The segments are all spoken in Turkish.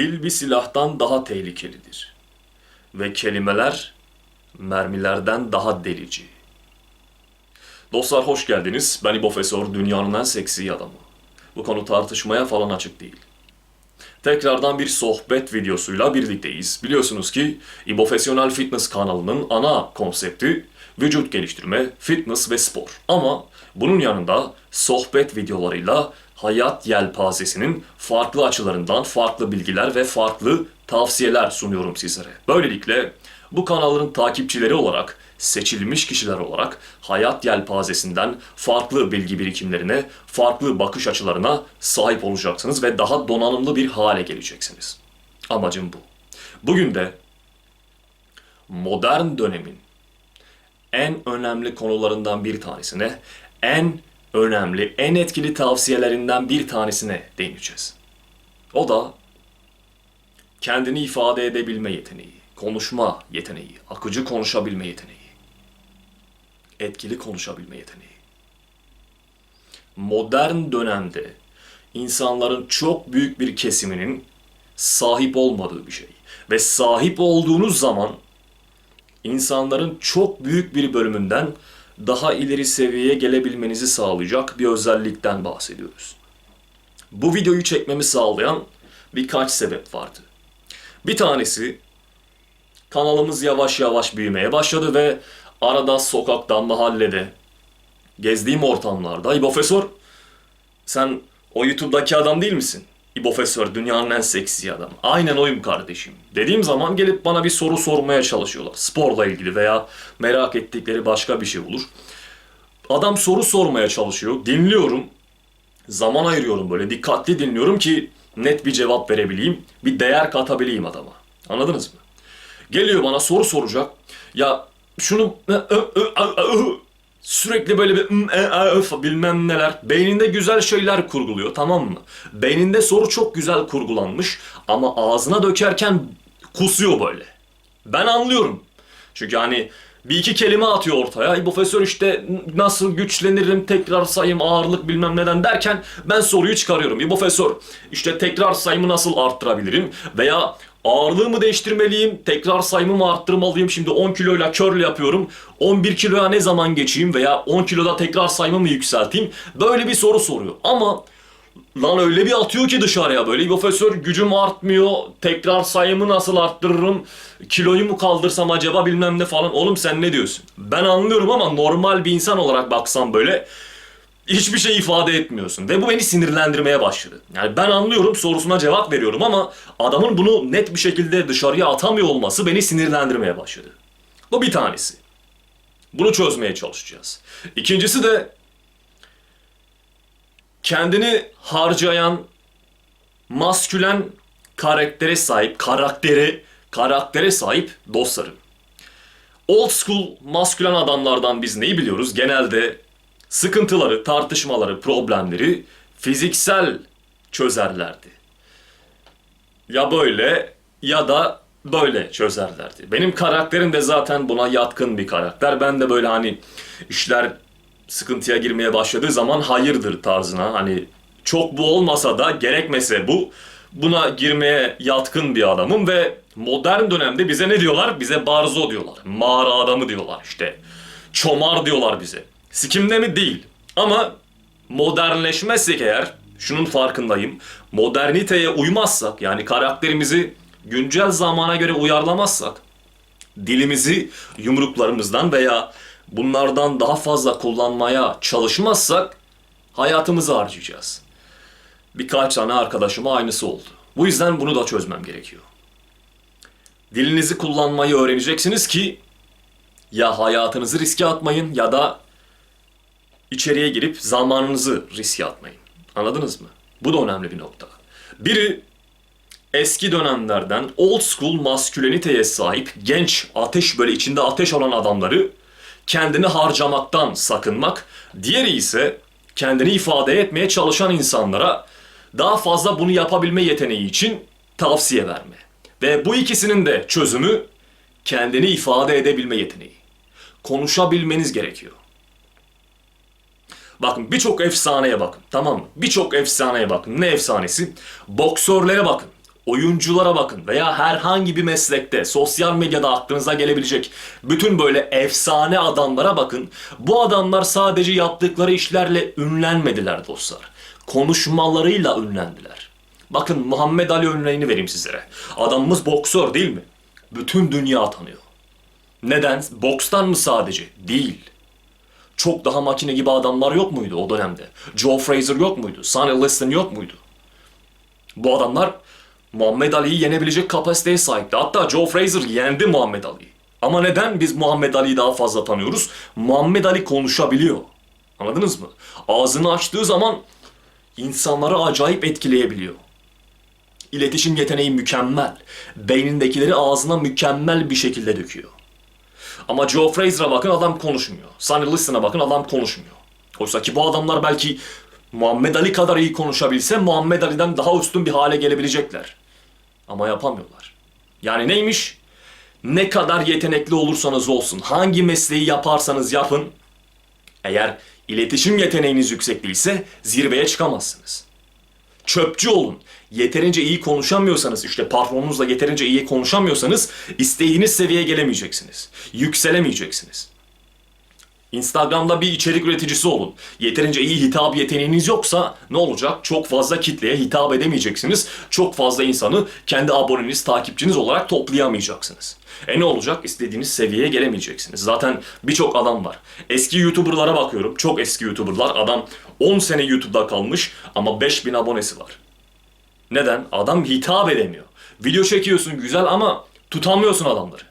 Dil bir silahtan daha tehlikelidir. Ve kelimeler mermilerden daha delici. Dostlar hoş geldiniz. Ben İbo dünyanın en seksi adamı. Bu konu tartışmaya falan açık değil. Tekrardan bir sohbet videosuyla birlikteyiz. Biliyorsunuz ki İbofesyonel Fitness kanalının ana konsepti vücut geliştirme, fitness ve spor. Ama bunun yanında sohbet videolarıyla hayat yelpazesinin farklı açılarından farklı bilgiler ve farklı tavsiyeler sunuyorum sizlere. Böylelikle bu kanalın takipçileri olarak, seçilmiş kişiler olarak hayat yelpazesinden farklı bilgi birikimlerine, farklı bakış açılarına sahip olacaksınız ve daha donanımlı bir hale geleceksiniz. Amacım bu. Bugün de modern dönemin en önemli konularından bir tanesine, en önemli, en etkili tavsiyelerinden bir tanesine değineceğiz. O da kendini ifade edebilme yeteneği, konuşma yeteneği, akıcı konuşabilme yeteneği, etkili konuşabilme yeteneği. Modern dönemde insanların çok büyük bir kesiminin sahip olmadığı bir şey. Ve sahip olduğunuz zaman insanların çok büyük bir bölümünden daha ileri seviyeye gelebilmenizi sağlayacak bir özellikten bahsediyoruz. Bu videoyu çekmemi sağlayan birkaç sebep vardı. Bir tanesi kanalımız yavaş yavaş büyümeye başladı ve arada sokakta, mahallede, gezdiğim ortamlarda İbofesör sen o YouTube'daki adam değil misin? İbofesör dünyanın en seksi adam. Aynen oyum kardeşim. Dediğim zaman gelip bana bir soru sormaya çalışıyorlar. Sporla ilgili veya merak ettikleri başka bir şey olur. Adam soru sormaya çalışıyor. Dinliyorum. Zaman ayırıyorum böyle. Dikkatli dinliyorum ki net bir cevap verebileyim. Bir değer katabileyim adama. Anladınız mı? Geliyor bana soru soracak. Ya şunu sürekli böyle bir "ım, e, e, öf" bilmem neler. Beyninde güzel şeyler kurguluyor tamam mı? Beyninde soru çok güzel kurgulanmış ama ağzına dökerken kusuyor böyle. Ben anlıyorum. Çünkü hani bir iki kelime atıyor ortaya. "Ay, Profesör işte nasıl güçlenirim, tekrar sayım, ağırlık bilmem neden derken ben soruyu çıkarıyorum. Profesör işte tekrar sayımı nasıl arttırabilirim veya ağırlığımı değiştirmeliyim, tekrar sayımı mı arttırmalıyım? Şimdi 10 kiloyla curl yapıyorum. 11 kiloya ne zaman geçeyim veya 10 kiloda tekrar sayımı mı yükselteyim? Böyle bir soru soruyor. Ama Lan öyle bir atıyor ki dışarıya böyle profesör gücüm artmıyor tekrar sayımı nasıl arttırırım kiloyu mu kaldırsam acaba bilmem ne falan oğlum sen ne diyorsun ben anlıyorum ama normal bir insan olarak baksam böyle hiçbir şey ifade etmiyorsun. Ve bu beni sinirlendirmeye başladı. Yani ben anlıyorum sorusuna cevap veriyorum ama adamın bunu net bir şekilde dışarıya atamıyor olması beni sinirlendirmeye başladı. Bu bir tanesi. Bunu çözmeye çalışacağız. İkincisi de kendini harcayan maskülen karaktere sahip, karakteri, karaktere sahip dostlarım. Old school maskülen adamlardan biz neyi biliyoruz? Genelde sıkıntıları, tartışmaları, problemleri fiziksel çözerlerdi. Ya böyle ya da böyle çözerlerdi. Benim karakterim de zaten buna yatkın bir karakter. Ben de böyle hani işler sıkıntıya girmeye başladığı zaman hayırdır tarzına hani çok bu olmasa da gerekmese bu buna girmeye yatkın bir adamım ve modern dönemde bize ne diyorlar? Bize barzo diyorlar. Mağara adamı diyorlar işte. Çomar diyorlar bize. Sikimde mi? Değil. Ama modernleşmezsek eğer şunun farkındayım. Moderniteye uymazsak yani karakterimizi güncel zamana göre uyarlamazsak dilimizi yumruklarımızdan veya bunlardan daha fazla kullanmaya çalışmazsak hayatımızı harcayacağız. Birkaç tane arkadaşıma aynısı oldu. Bu yüzden bunu da çözmem gerekiyor. Dilinizi kullanmayı öğreneceksiniz ki ya hayatınızı riske atmayın ya da içeriye girip zamanınızı riske atmayın. Anladınız mı? Bu da önemli bir nokta. Biri eski dönemlerden old school masküleniteye sahip genç ateş böyle içinde ateş olan adamları kendini harcamaktan sakınmak. Diğeri ise kendini ifade etmeye çalışan insanlara daha fazla bunu yapabilme yeteneği için tavsiye verme. Ve bu ikisinin de çözümü kendini ifade edebilme yeteneği. Konuşabilmeniz gerekiyor. Bakın birçok efsaneye bakın tamam mı? Birçok efsaneye bakın. Ne efsanesi? Boksörlere bakın. oyunculara bakın veya herhangi bir meslekte, sosyal medyada aklınıza gelebilecek bütün böyle efsane adamlara bakın. Bu adamlar sadece yaptıkları işlerle ünlenmediler dostlar. Konuşmalarıyla ünlendiler. Bakın Muhammed Ali örneğini vereyim sizlere. Adamımız boksör değil mi? Bütün dünya tanıyor. Neden? Bokstan mı sadece? Değil. Çok daha makine gibi adamlar yok muydu o dönemde? Joe Frazier yok muydu? Sonny Liston yok muydu? Bu adamlar Muhammed Ali'yi yenebilecek kapasiteye sahipti. Hatta Joe Frazier yendi Muhammed Ali'yi. Ama neden biz Muhammed Ali'yi daha fazla tanıyoruz? Muhammed Ali konuşabiliyor. Anladınız mı? Ağzını açtığı zaman insanları acayip etkileyebiliyor. İletişim yeteneği mükemmel. Beynindekileri ağzına mükemmel bir şekilde döküyor. Ama Joe Frazier'a bakın adam konuşmuyor. Sonny Liston'a bakın adam konuşmuyor. Oysa ki bu adamlar belki Muhammed Ali kadar iyi konuşabilse Muhammed Ali'den daha üstün bir hale gelebilecekler. Ama yapamıyorlar. Yani neymiş? Ne kadar yetenekli olursanız olsun, hangi mesleği yaparsanız yapın, eğer iletişim yeteneğiniz yüksek değilse zirveye çıkamazsınız. Çöpçü olun. Yeterince iyi konuşamıyorsanız, işte patronunuzla yeterince iyi konuşamıyorsanız istediğiniz seviyeye gelemeyeceksiniz. Yükselemeyeceksiniz. Instagram'da bir içerik üreticisi olun. Yeterince iyi hitap yeteneğiniz yoksa ne olacak? Çok fazla kitleye hitap edemeyeceksiniz. Çok fazla insanı kendi aboneniz, takipçiniz olarak toplayamayacaksınız. E ne olacak? İstediğiniz seviyeye gelemeyeceksiniz. Zaten birçok adam var. Eski YouTuber'lara bakıyorum. Çok eski YouTuber'lar. Adam 10 sene YouTube'da kalmış ama 5000 abonesi var. Neden? Adam hitap edemiyor. Video çekiyorsun güzel ama tutamıyorsun adamları.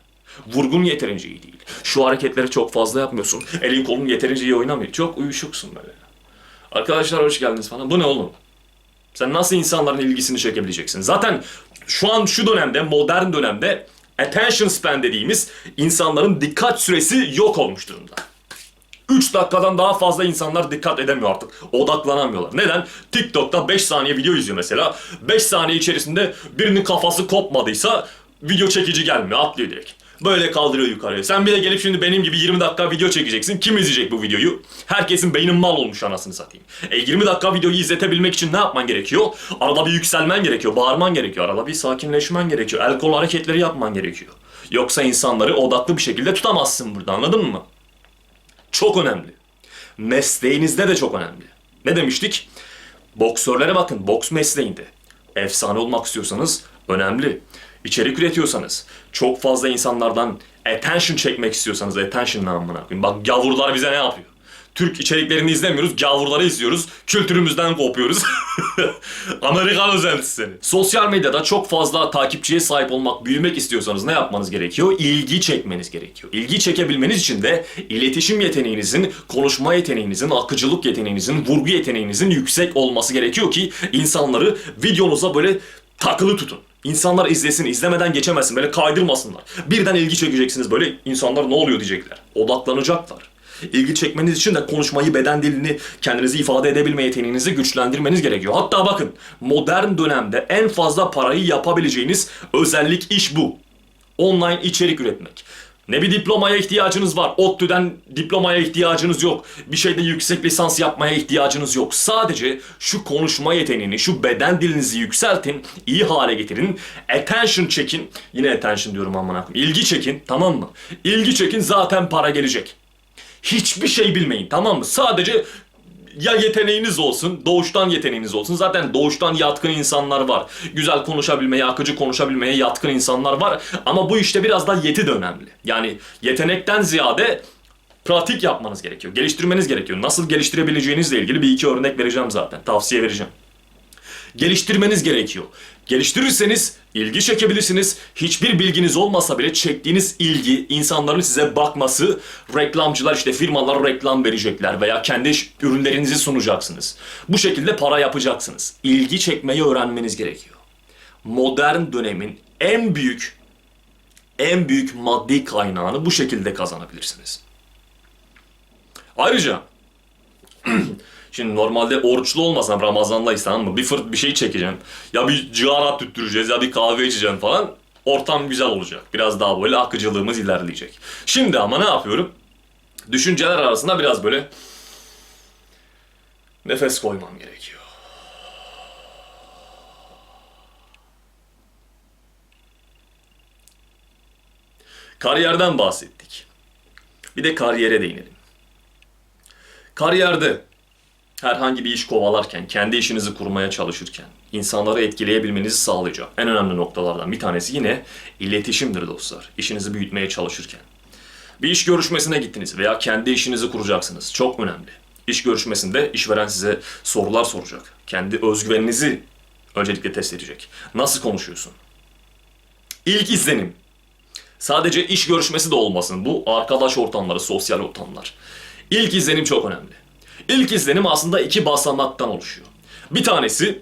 Vurgun yeterince iyi değil. Şu hareketleri çok fazla yapmıyorsun. Elin kolun yeterince iyi oynamıyor. Çok uyuşuksun böyle. Arkadaşlar hoş geldiniz falan. Bu ne oğlum? Sen nasıl insanların ilgisini çekebileceksin? Zaten şu an şu dönemde, modern dönemde attention span dediğimiz insanların dikkat süresi yok olmuş durumda. 3 dakikadan daha fazla insanlar dikkat edemiyor artık. Odaklanamıyorlar. Neden? TikTok'ta 5 saniye video izliyor mesela. 5 saniye içerisinde birinin kafası kopmadıysa video çekici gelmiyor. Atlıyor direkt. Böyle kaldırıyor yukarıya. Sen bir de gelip şimdi benim gibi 20 dakika video çekeceksin. Kim izleyecek bu videoyu? Herkesin beynin mal olmuş anasını satayım. E 20 dakika videoyu izletebilmek için ne yapman gerekiyor? Arada bir yükselmen gerekiyor, bağırman gerekiyor. Arada bir sakinleşmen gerekiyor. El kol hareketleri yapman gerekiyor. Yoksa insanları odaklı bir şekilde tutamazsın burada anladın mı? Çok önemli. Mesleğinizde de çok önemli. Ne demiştik? Boksörlere bakın, boks mesleğinde. Efsane olmak istiyorsanız önemli. İçerik üretiyorsanız, çok fazla insanlardan attention çekmek istiyorsanız, attention ne amına koyayım. Bak gavurlar bize ne yapıyor? Türk içeriklerini izlemiyoruz, gavurları izliyoruz, kültürümüzden kopuyoruz. Amerikan özentisi seni. Sosyal medyada çok fazla takipçiye sahip olmak, büyümek istiyorsanız ne yapmanız gerekiyor? İlgi çekmeniz gerekiyor. İlgi çekebilmeniz için de iletişim yeteneğinizin, konuşma yeteneğinizin, akıcılık yeteneğinizin, vurgu yeteneğinizin yüksek olması gerekiyor ki insanları videonuza böyle takılı tutun. İnsanlar izlesin, izlemeden geçemezsin, böyle kaydırmasınlar. Birden ilgi çekeceksiniz böyle, insanlar ne oluyor diyecekler. Odaklanacaklar. İlgi çekmeniz için de konuşmayı, beden dilini, kendinizi ifade edebilme yeteneğinizi güçlendirmeniz gerekiyor. Hatta bakın, modern dönemde en fazla parayı yapabileceğiniz özellik iş bu. Online içerik üretmek. Ne bir diplomaya ihtiyacınız var. ODTÜ'den diplomaya ihtiyacınız yok. Bir şeyde yüksek lisans yapmaya ihtiyacınız yok. Sadece şu konuşma yeteneğini, şu beden dilinizi yükseltin, iyi hale getirin. Attention çekin. Yine attention diyorum amına koyayım. İlgi çekin, tamam mı? İlgi çekin zaten para gelecek. Hiçbir şey bilmeyin, tamam mı? Sadece ya yeteneğiniz olsun, doğuştan yeteneğiniz olsun. Zaten doğuştan yatkın insanlar var. Güzel konuşabilmeye, akıcı konuşabilmeye yatkın insanlar var. Ama bu işte biraz da yeti de önemli. Yani yetenekten ziyade pratik yapmanız gerekiyor. Geliştirmeniz gerekiyor. Nasıl geliştirebileceğinizle ilgili bir iki örnek vereceğim zaten. Tavsiye vereceğim. Geliştirmeniz gerekiyor. Geliştirirseniz ilgi çekebilirsiniz. Hiçbir bilginiz olmasa bile çektiğiniz ilgi, insanların size bakması, reklamcılar işte firmalar reklam verecekler veya kendi ürünlerinizi sunacaksınız. Bu şekilde para yapacaksınız. İlgi çekmeyi öğrenmeniz gerekiyor. Modern dönemin en büyük en büyük maddi kaynağını bu şekilde kazanabilirsiniz. Ayrıca Şimdi normalde oruçlu olmasam Ramazan'dayız tamam mı? Bir fırt bir şey çekeceğim. Ya bir cigara tüttüreceğiz ya bir kahve içeceğim falan. Ortam güzel olacak. Biraz daha böyle akıcılığımız ilerleyecek. Şimdi ama ne yapıyorum? Düşünceler arasında biraz böyle nefes koymam gerekiyor. Kariyerden bahsettik. Bir de kariyere değinelim. Kariyerde herhangi bir iş kovalarken, kendi işinizi kurmaya çalışırken, insanları etkileyebilmenizi sağlayacak en önemli noktalardan bir tanesi yine iletişimdir dostlar. İşinizi büyütmeye çalışırken. Bir iş görüşmesine gittiniz veya kendi işinizi kuracaksınız. Çok önemli. İş görüşmesinde işveren size sorular soracak. Kendi özgüveninizi öncelikle test edecek. Nasıl konuşuyorsun? İlk izlenim. Sadece iş görüşmesi de olmasın. Bu arkadaş ortamları, sosyal ortamlar. İlk izlenim çok önemli. İlk izlenim aslında iki basamaktan oluşuyor. Bir tanesi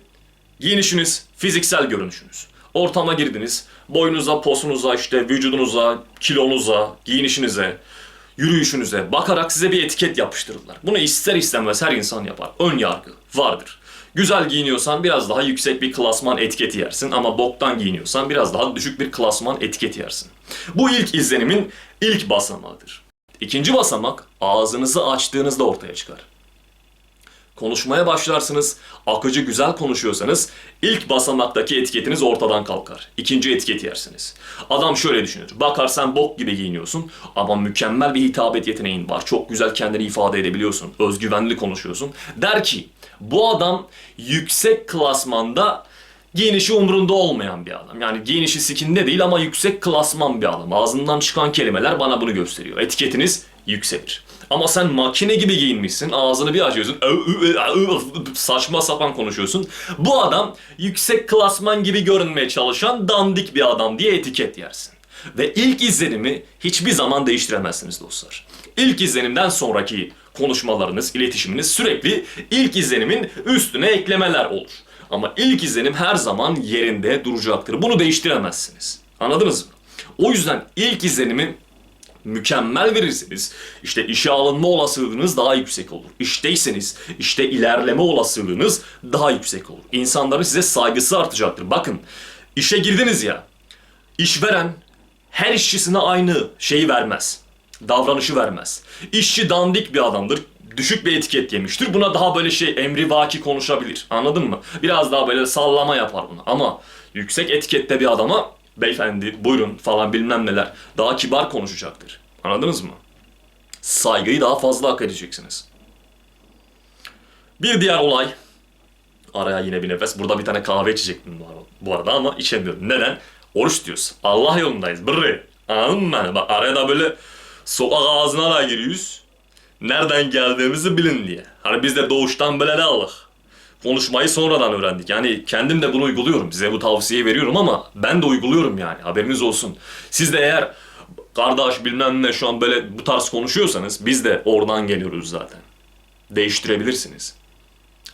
giyinişiniz, fiziksel görünüşünüz. Ortama girdiniz, boyunuza, posunuza, işte vücudunuza, kilonuza, giyinişinize, yürüyüşünüze bakarak size bir etiket yapıştırırlar. Bunu ister istemez her insan yapar. Ön yargı vardır. Güzel giyiniyorsan biraz daha yüksek bir klasman etiketi yersin ama boktan giyiniyorsan biraz daha düşük bir klasman etiketi yersin. Bu ilk izlenimin ilk basamağıdır. İkinci basamak ağzınızı açtığınızda ortaya çıkar. Konuşmaya başlarsınız, akıcı güzel konuşuyorsanız ilk basamaktaki etiketiniz ortadan kalkar. İkinci etiket yersiniz. Adam şöyle düşünür. Bakar sen bok gibi giyiniyorsun ama mükemmel bir hitabet yeteneğin var. Çok güzel kendini ifade edebiliyorsun. Özgüvenli konuşuyorsun. Der ki bu adam yüksek klasmanda giyinişi umrunda olmayan bir adam. Yani giyinişi sikinde değil ama yüksek klasman bir adam. Ağzından çıkan kelimeler bana bunu gösteriyor. Etiketiniz yükselir. Ama sen makine gibi giyinmişsin, ağzını bir açıyorsun, saçma sapan konuşuyorsun. Bu adam yüksek klasman gibi görünmeye çalışan dandik bir adam diye etiket yersin. Ve ilk izlenimi hiçbir zaman değiştiremezsiniz dostlar. İlk izlenimden sonraki konuşmalarınız, iletişiminiz sürekli ilk izlenimin üstüne eklemeler olur. Ama ilk izlenim her zaman yerinde duracaktır. Bunu değiştiremezsiniz. Anladınız mı? O yüzden ilk izlenimi mükemmel verirseniz işte işe alınma olasılığınız daha yüksek olur. İşteyseniz işte ilerleme olasılığınız daha yüksek olur. İnsanların size saygısı artacaktır. Bakın işe girdiniz ya işveren her işçisine aynı şeyi vermez. Davranışı vermez. İşçi dandik bir adamdır. Düşük bir etiket yemiştir. Buna daha böyle şey emrivaki konuşabilir. Anladın mı? Biraz daha böyle sallama yapar bunu. Ama yüksek etikette bir adama beyefendi buyurun falan bilmem neler daha kibar konuşacaktır. Anladınız mı? Saygıyı daha fazla hak edeceksiniz. Bir diğer olay. Araya yine bir nefes. Burada bir tane kahve içecektim bu arada, ama içemiyorum. Neden? Oruç diyoruz. Allah yolundayız. Bırrı. Anladın mı beni? Bak araya da böyle sokak ağzına da giriyoruz. Nereden geldiğimizi bilin diye. Hani biz de doğuştan böyle de aldık. Konuşmayı sonradan öğrendik. Yani kendim de bunu uyguluyorum. Size bu tavsiyeyi veriyorum ama ben de uyguluyorum yani. Haberiniz olsun. Siz de eğer kardeş bilmem ne şu an böyle bu tarz konuşuyorsanız biz de oradan geliyoruz zaten. Değiştirebilirsiniz.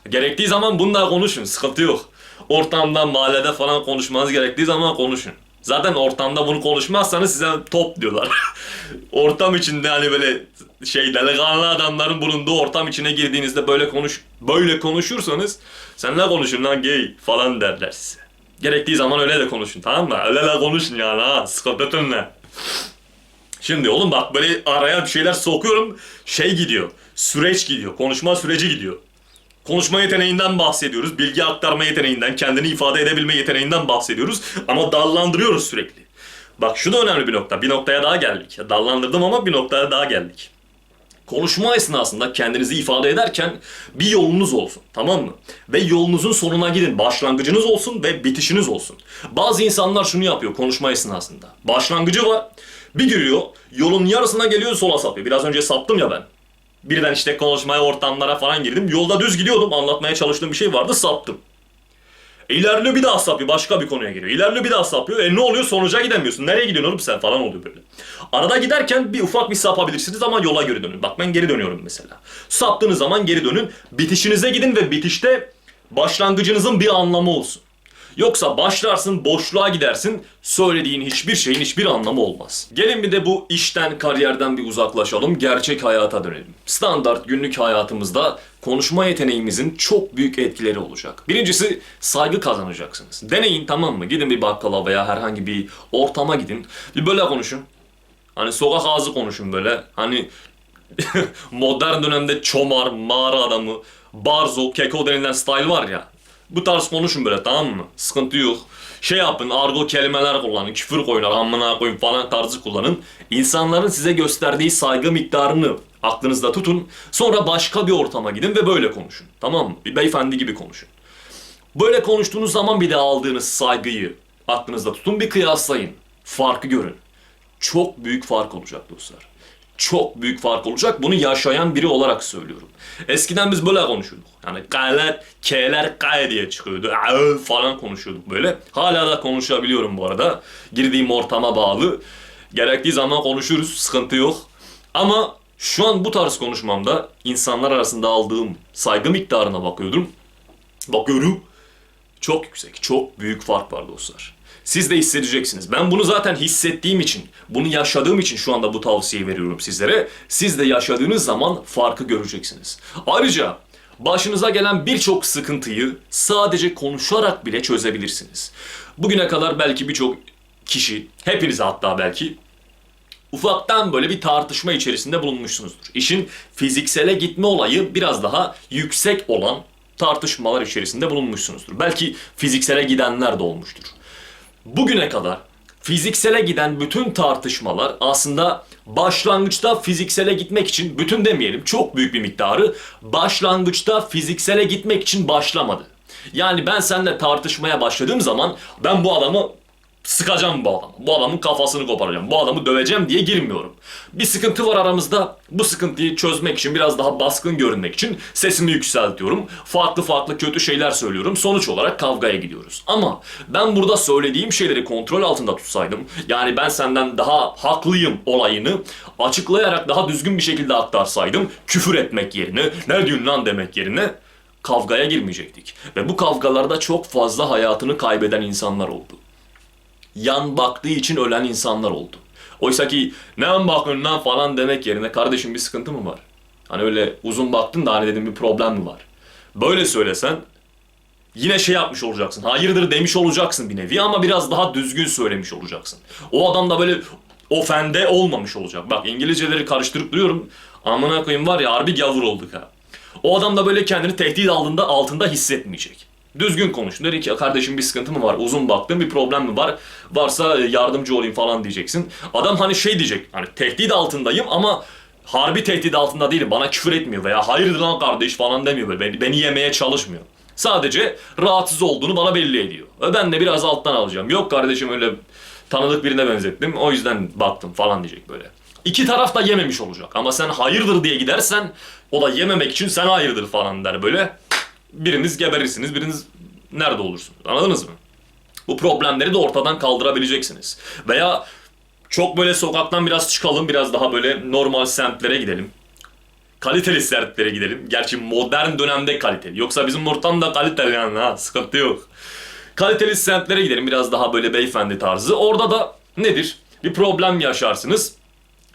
Gerektiği zaman bununla konuşun. Sıkıntı yok. Ortamda, mahallede falan konuşmanız gerektiği zaman konuşun. Zaten ortamda bunu konuşmazsanız size top diyorlar. ortam içinde hani böyle şey delikanlı adamların bulunduğu ortam içine girdiğinizde böyle konuş böyle konuşursanız sen ne konuşun lan gay falan derler size. Gerektiği zaman öyle de konuşun tamam mı? Öyle de konuşun yani ha sıkıntı? Şimdi oğlum bak böyle araya bir şeyler sokuyorum şey gidiyor. Süreç gidiyor. Konuşma süreci gidiyor. Konuşma yeteneğinden bahsediyoruz. Bilgi aktarma yeteneğinden, kendini ifade edebilme yeteneğinden bahsediyoruz. Ama dallandırıyoruz sürekli. Bak şu da önemli bir nokta. Bir noktaya daha geldik. Dallandırdım ama bir noktaya daha geldik. Konuşma esnasında kendinizi ifade ederken bir yolunuz olsun. Tamam mı? Ve yolunuzun sonuna gidin. Başlangıcınız olsun ve bitişiniz olsun. Bazı insanlar şunu yapıyor konuşma esnasında. Başlangıcı var. Bir giriyor. Yolun yarısına geliyor sola sapıyor. Biraz önce saptım ya ben. Birden işte konuşmaya, ortamlara falan girdim. Yolda düz gidiyordum. Anlatmaya çalıştığım bir şey vardı. Saptım. E, bir daha sapıyor. Başka bir konuya giriyor. İlerliyor bir daha sapıyor. E ne oluyor? Sonuca gidemiyorsun. Nereye gidiyorsun oğlum sen falan oluyor böyle. Arada giderken bir ufak bir sapabilirsiniz ama yola geri dönün. Bak ben geri dönüyorum mesela. Saptığınız zaman geri dönün. Bitişinize gidin ve bitişte başlangıcınızın bir anlamı olsun. Yoksa başlarsın boşluğa gidersin söylediğin hiçbir şeyin hiçbir anlamı olmaz. Gelin bir de bu işten kariyerden bir uzaklaşalım gerçek hayata dönelim. Standart günlük hayatımızda konuşma yeteneğimizin çok büyük etkileri olacak. Birincisi saygı kazanacaksınız. Deneyin tamam mı? Gidin bir bakkala veya herhangi bir ortama gidin. Bir böyle konuşun. Hani sokak ağzı konuşun böyle. Hani modern dönemde çomar, mağara adamı, barzo, keko denilen style var ya. Bu tarz konuşun böyle tamam mı? Sıkıntı yok. şey yapın, argo kelimeler kullanın, küfür koyun, amına koyun falan tarzı kullanın. İnsanların size gösterdiği saygı miktarını aklınızda tutun. Sonra başka bir ortama gidin ve böyle konuşun. Tamam mı? Bir beyefendi gibi konuşun. Böyle konuştuğunuz zaman bir de aldığınız saygıyı aklınızda tutun bir kıyaslayın. Farkı görün. Çok büyük fark olacak dostlar. Çok büyük fark olacak. Bunu yaşayan biri olarak söylüyorum. Eskiden biz böyle konuşuyorduk. Yani K'ler, K'ler K diye çıkıyordu. Falan konuşuyorduk böyle. Hala da konuşabiliyorum bu arada. Girdiğim ortama bağlı. Gerektiği zaman konuşuruz. Sıkıntı yok. Ama şu an bu tarz konuşmamda insanlar arasında aldığım saygı miktarına bakıyordum. Bakıyorum. Çok yüksek, çok büyük fark var dostlar. Siz de hissedeceksiniz. Ben bunu zaten hissettiğim için, bunu yaşadığım için şu anda bu tavsiyeyi veriyorum sizlere. Siz de yaşadığınız zaman farkı göreceksiniz. Ayrıca başınıza gelen birçok sıkıntıyı sadece konuşarak bile çözebilirsiniz. Bugüne kadar belki birçok kişi, hepiniz hatta belki ufaktan böyle bir tartışma içerisinde bulunmuşsunuzdur. İşin fiziksele gitme olayı biraz daha yüksek olan tartışmalar içerisinde bulunmuşsunuzdur. Belki fiziksele gidenler de olmuştur. Bugüne kadar fiziksele giden bütün tartışmalar aslında başlangıçta fiziksele gitmek için bütün demeyelim çok büyük bir miktarı başlangıçta fiziksele gitmek için başlamadı. Yani ben seninle tartışmaya başladığım zaman ben bu adamı sıkacağım bu adamı. Bu adamın kafasını koparacağım. Bu adamı döveceğim diye girmiyorum. Bir sıkıntı var aramızda. Bu sıkıntıyı çözmek için biraz daha baskın görünmek için sesimi yükseltiyorum. Farklı farklı kötü şeyler söylüyorum. Sonuç olarak kavgaya gidiyoruz. Ama ben burada söylediğim şeyleri kontrol altında tutsaydım yani ben senden daha haklıyım olayını açıklayarak daha düzgün bir şekilde aktarsaydım küfür etmek yerine ne diyorsun lan demek yerine kavgaya girmeyecektik. Ve bu kavgalarda çok fazla hayatını kaybeden insanlar oldu yan baktığı için ölen insanlar oldu. Oysa ki ne yan bakıyorsun lan falan demek yerine kardeşim bir sıkıntı mı var? Hani öyle uzun baktın da hani dedim bir problem mi var? Böyle söylesen yine şey yapmış olacaksın. Hayırdır demiş olacaksın bir nevi ama biraz daha düzgün söylemiş olacaksın. O adam da böyle ofende olmamış olacak. Bak İngilizceleri karıştırıp duruyorum. Amına koyayım var ya harbi gavur olduk ha. O adam da böyle kendini tehdit altında altında hissetmeyecek. Düzgün konuş. Dedi ki kardeşim bir sıkıntı mı var? Uzun baktım bir problem mi var? Varsa e, yardımcı olayım falan diyeceksin. Adam hani şey diyecek. Hani tehdit altındayım ama harbi tehdit altında değilim. Bana küfür etmiyor veya hayırdır lan kardeş falan demiyor. Böyle. Beni, beni yemeye çalışmıyor. Sadece rahatsız olduğunu bana belli ediyor. Ve ben de biraz alttan alacağım. Yok kardeşim öyle tanıdık birine benzettim. O yüzden baktım falan diyecek böyle. İki taraf da yememiş olacak. Ama sen hayırdır diye gidersen o da yememek için sen hayırdır falan der böyle biriniz geberirsiniz, biriniz nerede olursunuz. Anladınız mı? Bu problemleri de ortadan kaldırabileceksiniz. Veya çok böyle sokaktan biraz çıkalım, biraz daha böyle normal semtlere gidelim. Kaliteli semtlere gidelim. Gerçi modern dönemde kaliteli. Yoksa bizim ortam da kaliteli yani ha, sıkıntı yok. Kaliteli semtlere gidelim, biraz daha böyle beyefendi tarzı. Orada da nedir? Bir problem yaşarsınız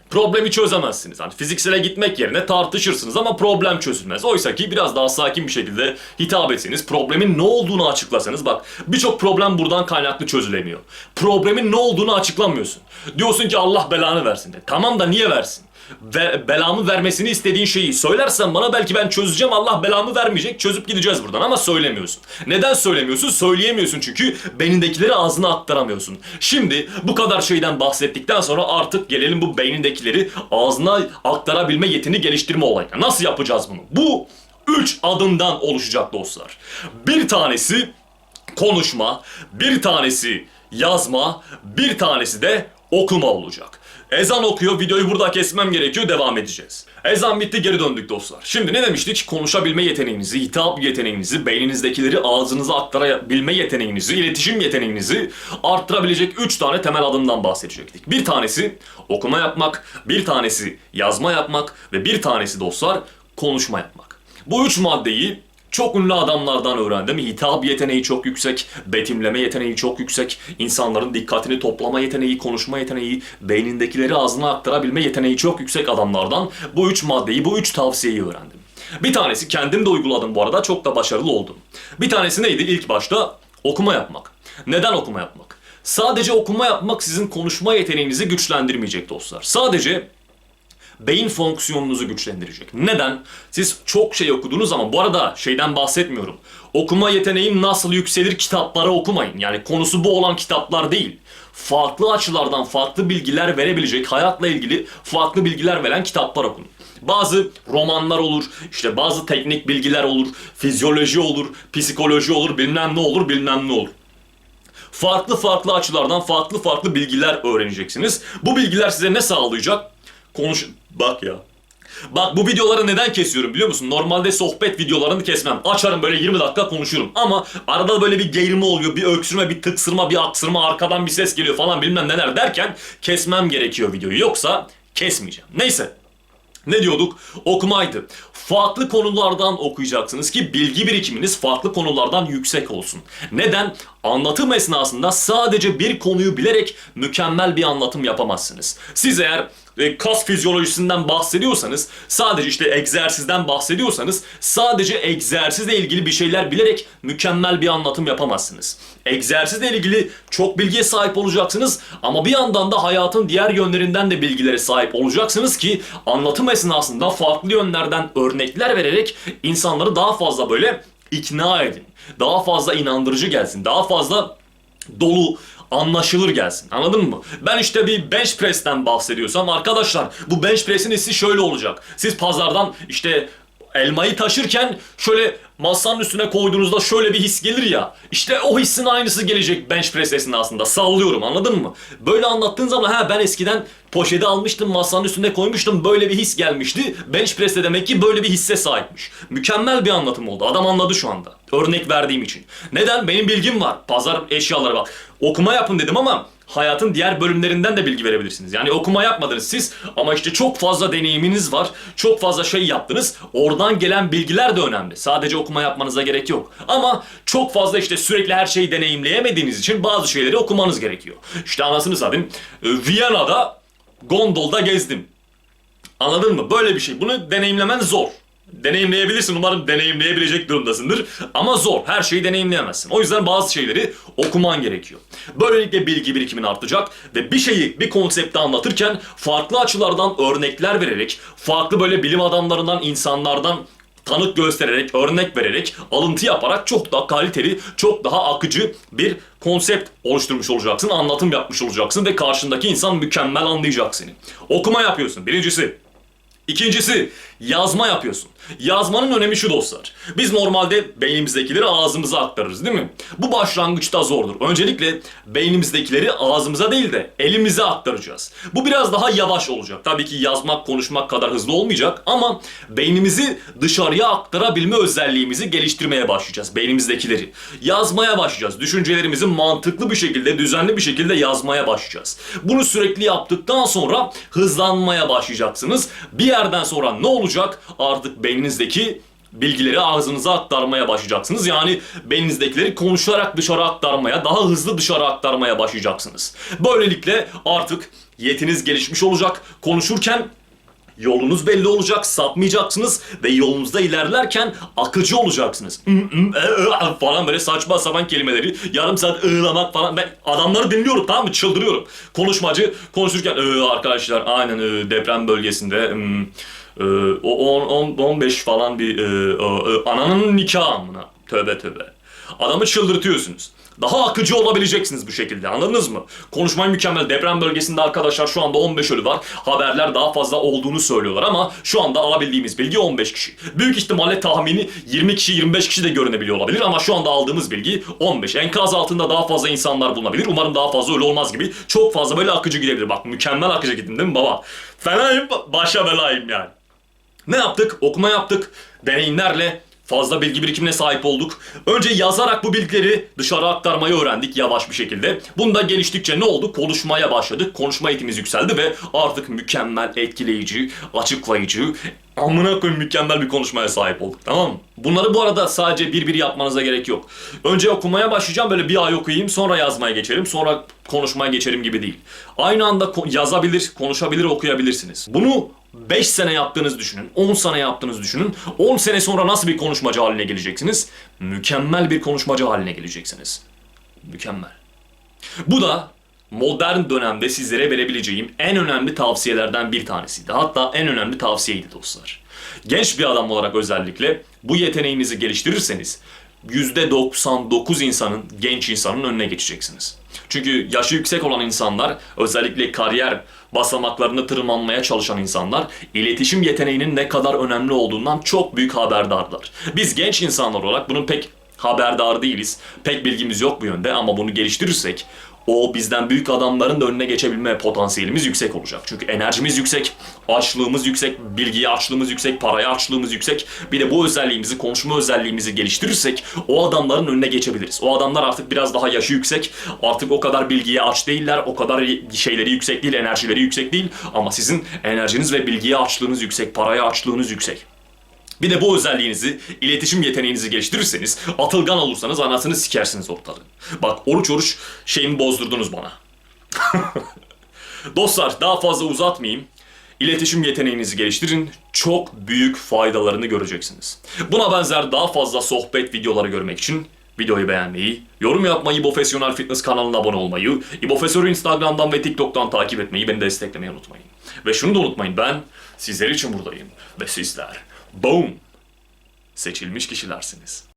problemi çözemezsiniz. Yani fiziksele gitmek yerine tartışırsınız ama problem çözülmez. Oysa ki biraz daha sakin bir şekilde hitap etseniz, problemin ne olduğunu açıklasanız bak birçok problem buradan kaynaklı çözülemiyor. Problemin ne olduğunu açıklamıyorsun. Diyorsun ki Allah belanı versin de. Tamam da niye versin? Ve belamı vermesini istediğin şeyi söylersen bana belki ben çözeceğim Allah belamı vermeyecek çözüp gideceğiz buradan ama söylemiyorsun. Neden söylemiyorsun? Söyleyemiyorsun çünkü beynindekileri ağzına aktaramıyorsun. Şimdi bu kadar şeyden bahsettikten sonra artık gelelim bu beynindekileri ağzına aktarabilme yetini geliştirme olayına. Nasıl yapacağız bunu? Bu üç adımdan oluşacak dostlar. Bir tanesi konuşma, bir tanesi yazma, bir tanesi de okuma olacak. Ezan okuyor, videoyu burada kesmem gerekiyor, devam edeceğiz. Ezan bitti, geri döndük dostlar. Şimdi ne demiştik? Konuşabilme yeteneğinizi, hitap yeteneğinizi, beyninizdekileri ağzınıza aktarabilme yeteneğinizi, iletişim yeteneğinizi arttırabilecek 3 tane temel adımdan bahsedecektik. Bir tanesi okuma yapmak, bir tanesi yazma yapmak ve bir tanesi dostlar konuşma yapmak. Bu üç maddeyi çok ünlü adamlardan öğrendim. Hitap yeteneği çok yüksek, betimleme yeteneği çok yüksek, insanların dikkatini toplama yeteneği, konuşma yeteneği, beynindekileri ağzına aktarabilme yeteneği çok yüksek adamlardan bu üç maddeyi, bu üç tavsiyeyi öğrendim. Bir tanesi kendim de uyguladım bu arada, çok da başarılı oldum. Bir tanesi neydi ilk başta? Okuma yapmak. Neden okuma yapmak? Sadece okuma yapmak sizin konuşma yeteneğinizi güçlendirmeyecek dostlar. Sadece beyin fonksiyonunuzu güçlendirecek. Neden? Siz çok şey okudunuz ama bu arada şeyden bahsetmiyorum. Okuma yeteneğim nasıl yükselir kitapları okumayın. Yani konusu bu olan kitaplar değil. Farklı açılardan farklı bilgiler verebilecek, hayatla ilgili farklı bilgiler veren kitaplar okun. Bazı romanlar olur, işte bazı teknik bilgiler olur, fizyoloji olur, psikoloji olur, bilmem ne olur, bilmem ne olur. Farklı farklı açılardan farklı farklı bilgiler öğreneceksiniz. Bu bilgiler size ne sağlayacak? Konuş... Bak ya. Bak bu videoları neden kesiyorum biliyor musun? Normalde sohbet videolarını kesmem. Açarım böyle 20 dakika konuşurum. Ama arada böyle bir geğirme oluyor, bir öksürme, bir tıksırma, bir aksırma, arkadan bir ses geliyor falan bilmem neler derken kesmem gerekiyor videoyu. Yoksa kesmeyeceğim. Neyse. Ne diyorduk? Okumaydı. Farklı konulardan okuyacaksınız ki bilgi birikiminiz farklı konulardan yüksek olsun. Neden? Anlatım esnasında sadece bir konuyu bilerek mükemmel bir anlatım yapamazsınız. Siz eğer e, kas fizyolojisinden bahsediyorsanız, sadece işte egzersizden bahsediyorsanız, sadece egzersizle ilgili bir şeyler bilerek mükemmel bir anlatım yapamazsınız. Egzersizle ilgili çok bilgiye sahip olacaksınız ama bir yandan da hayatın diğer yönlerinden de bilgilere sahip olacaksınız ki anlatım esnasında farklı yönlerden örnekler vererek insanları daha fazla böyle ikna edin. Daha fazla inandırıcı gelsin. Daha fazla dolu, anlaşılır gelsin. Anladın mı? Ben işte bir bench press'ten bahsediyorsam arkadaşlar bu bench press'in hissi şöyle olacak. Siz pazardan işte elmayı taşırken şöyle masanın üstüne koyduğunuzda şöyle bir his gelir ya. İşte o hissin aynısı gelecek bench press esnasında. Sallıyorum anladın mı? Böyle anlattığın zaman ha ben eskiden poşeti almıştım masanın üstüne koymuştum böyle bir his gelmişti. Bench press de demek ki böyle bir hisse sahipmiş. Mükemmel bir anlatım oldu. Adam anladı şu anda. Örnek verdiğim için. Neden? Benim bilgim var. Pazar eşyaları bak. Okuma yapın dedim ama hayatın diğer bölümlerinden de bilgi verebilirsiniz. Yani okuma yapmadınız siz ama işte çok fazla deneyiminiz var. Çok fazla şey yaptınız. Oradan gelen bilgiler de önemli. Sadece okuma yapmanıza gerek yok. Ama çok fazla işte sürekli her şeyi deneyimleyemediğiniz için bazı şeyleri okumanız gerekiyor. İşte anasını satayım. e, Viyana'da gondolda gezdim. Anladın mı? Böyle bir şey. Bunu deneyimlemen zor. Deneyimleyebilirsin. Umarım deneyimleyebilecek durumdasındır. Ama zor. Her şeyi deneyimleyemezsin. O yüzden bazı şeyleri okuman gerekiyor. Böylelikle bilgi birikimin artacak ve bir şeyi, bir konsepti anlatırken farklı açılardan örnekler vererek, farklı böyle bilim adamlarından, insanlardan tanık göstererek, örnek vererek, alıntı yaparak çok daha kaliteli, çok daha akıcı bir konsept oluşturmuş olacaksın, anlatım yapmış olacaksın ve karşındaki insan mükemmel anlayacak seni. Okuma yapıyorsun birincisi. İkincisi yazma yapıyorsun. Yazmanın önemi şu dostlar. Biz normalde beynimizdekileri ağzımıza aktarırız değil mi? Bu başlangıçta zordur. Öncelikle beynimizdekileri ağzımıza değil de elimize aktaracağız. Bu biraz daha yavaş olacak. Tabii ki yazmak, konuşmak kadar hızlı olmayacak ama beynimizi dışarıya aktarabilme özelliğimizi geliştirmeye başlayacağız. Beynimizdekileri. Yazmaya başlayacağız. Düşüncelerimizi mantıklı bir şekilde, düzenli bir şekilde yazmaya başlayacağız. Bunu sürekli yaptıktan sonra hızlanmaya başlayacaksınız. Bir yerden sonra ne olacak? Artık beyninizdeki bilgileri ağzınıza aktarmaya başlayacaksınız. Yani beyninizdekileri konuşarak dışarı aktarmaya, daha hızlı dışarı aktarmaya başlayacaksınız. Böylelikle artık yetiniz gelişmiş olacak. Konuşurken Yolunuz belli olacak, sapmayacaksınız ve yolunuzda ilerlerken akıcı olacaksınız. E, e, falan böyle saçma sapan kelimeleri yarım saat ığlamak falan. Ben adamları dinliyorum tamam mı? Çıldırıyorum. Konuşmacı konuşurken "Ee, arkadaşlar aynen deprem bölgesinde o 10 15 falan bir e, e, e, ananın nikahı amına. Tövbe tövbe. Adamı çıldırtıyorsunuz. Daha akıcı olabileceksiniz bu şekilde anladınız mı? Konuşmayı mükemmel. Deprem bölgesinde arkadaşlar şu anda 15 ölü var. Haberler daha fazla olduğunu söylüyorlar ama şu anda alabildiğimiz bilgi 15 kişi. Büyük ihtimalle tahmini 20 kişi 25 kişi de görünebiliyor olabilir ama şu anda aldığımız bilgi 15. Enkaz altında daha fazla insanlar bulunabilir. Umarım daha fazla ölü olmaz gibi. Çok fazla böyle akıcı gidebilir. Bak mükemmel akıcı gittim değil mi baba? Fenayım başa belayım yani. Ne yaptık? Okuma yaptık. Deneyimlerle fazla bilgi birikimine sahip olduk. Önce yazarak bu bilgileri dışarı aktarmayı öğrendik yavaş bir şekilde. Bunda geliştikçe ne oldu? Konuşmaya başladık. Konuşma eğitimimiz yükseldi ve artık mükemmel, etkileyici, açıklayıcı, amına koyayım mükemmel bir konuşmaya sahip olduk tamam mı? Bunları bu arada sadece bir bir yapmanıza gerek yok. Önce okumaya başlayacağım böyle bir ay okuyayım sonra yazmaya geçerim sonra konuşmaya geçerim gibi değil. Aynı anda yazabilir, konuşabilir, okuyabilirsiniz. Bunu 5 sene yaptığınızı düşünün, 10 sene yaptığınızı düşünün. 10 sene sonra nasıl bir konuşmacı haline geleceksiniz? Mükemmel bir konuşmacı haline geleceksiniz. Mükemmel. Bu da modern dönemde sizlere verebileceğim en önemli tavsiyelerden bir tanesiydi. Hatta en önemli tavsiyeydi dostlar. Genç bir adam olarak özellikle bu yeteneğinizi geliştirirseniz %99 insanın, genç insanın önüne geçeceksiniz. Çünkü yaşı yüksek olan insanlar, özellikle kariyer basamaklarını tırmanmaya çalışan insanlar, iletişim yeteneğinin ne kadar önemli olduğundan çok büyük haberdarlar. Biz genç insanlar olarak bunun pek haberdar değiliz. Pek bilgimiz yok bu yönde ama bunu geliştirirsek o bizden büyük adamların da önüne geçebilme potansiyelimiz yüksek olacak. Çünkü enerjimiz yüksek, açlığımız yüksek, bilgiye açlığımız yüksek, paraya açlığımız yüksek. Bir de bu özelliğimizi, konuşma özelliğimizi geliştirirsek o adamların önüne geçebiliriz. O adamlar artık biraz daha yaşı yüksek, artık o kadar bilgiye aç değiller, o kadar şeyleri yüksek değil, enerjileri yüksek değil. Ama sizin enerjiniz ve bilgiye açlığınız yüksek, paraya açlığınız yüksek. Bir de bu özelliğinizi, iletişim yeteneğinizi geliştirirseniz, atılgan olursanız anasını sikersiniz ortalığı. Bak oruç oruç şeyimi bozdurdunuz bana. Dostlar daha fazla uzatmayayım. İletişim yeteneğinizi geliştirin. Çok büyük faydalarını göreceksiniz. Buna benzer daha fazla sohbet videoları görmek için videoyu beğenmeyi, yorum yapmayı, Profesyonel Fitness kanalına abone olmayı, İbofesör'ü Instagram'dan ve TikTok'tan takip etmeyi, beni desteklemeyi unutmayın. Ve şunu da unutmayın ben sizler için buradayım ve sizler boom seçilmiş kişilersiniz.